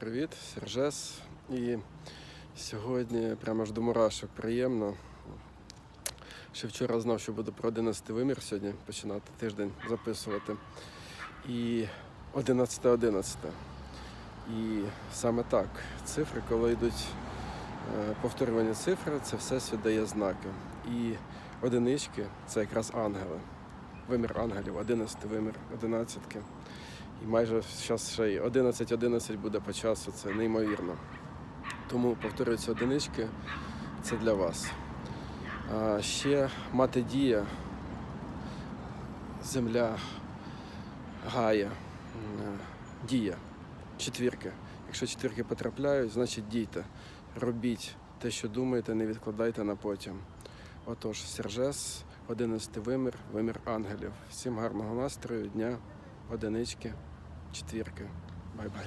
Привіт, Сержес. І сьогодні прямо аж до мурашок приємно. Ще вчора знав, що буду про 11 вимір сьогодні починати тиждень записувати. І 11-11. І саме так, цифри, коли йдуть е, повторювання цифр, це все дає знаки. І одинички це якраз ангели. Вимір ангелів, 11 вимір, 11. І майже зараз ще й 11-11 буде по часу, це неймовірно. Тому повторюються одинички, це для вас. А ще мати дія, земля, гая, дія, четвірки. Якщо четвірки потрапляють, значить дійте. Робіть те, що думаєте, не відкладайте на потім. Отож, Сержес, 11 вимір, вимір ангелів. Всім гарного настрою, дня, одинички, четвірки. Бай-бай.